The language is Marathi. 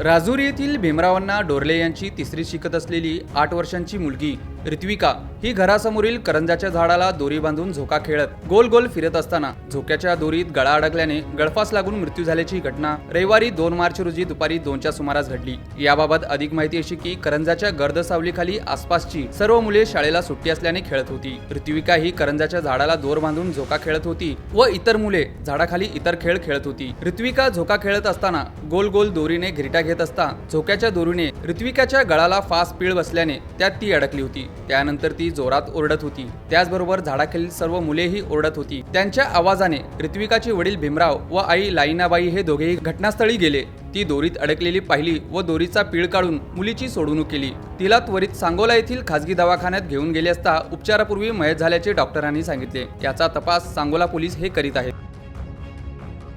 राजुरी येथील भीमरावांना डोरले यांची तिसरी शिकत असलेली आठ वर्षांची मुलगी ऋत्विका ही घरासमोरील करंजाच्या झाडाला दोरी बांधून झोका खेळत गोल गोल फिरत असताना झोक्याच्या दोरीत गळा अडकल्याने गळफास लागून मृत्यू झाल्याची घटना रविवारी दोन मार्च रोजी दुपारी दोनच्या सुमारास घडली. याबाबत अधिक माहिती अशी की करंजाच्या गर्द सावलीखाली आसपासची सर्व मुले शाळेला सुट्टी असल्याने खेळत होती. ऋत्विका ही करंजाच्या झाडाला दोर बांधून झोका खेळत होती व इतर मुले झाडाखाली इतर खेळ खेळत होती. ऋत्विका झोका खेळत असताना गोल गोल दोरीने घिरटा घेत असता झोक्याच्या दोरीने ऋत्विकाच्या गळाला फास पीळ बसल्याने त्यात ती अडकली होती. त्यानंतर ती जोरात ओरडत होती. त्याचबरोबर झाडाखालील सर्व मुलेही ओरडत होती. त्यांच्या आवाजाने ऋत्विकाचे वडील भीमराव व आई लाईनाबाई हे दोघेही घटनास्थळी गेले. ती दोरीत अडकलेली पाहिली व दोरीचा पीळ काढून मुलीची सोडवणूक केली. तिला त्वरित सांगोला येथील खासगी दवाखान्यात घेऊन गेले असता उपचारापूर्वी मयत झाल्याचे डॉक्टरांनी सांगितले. याचा तपास सांगोला पोलीस हे करीत आहेत.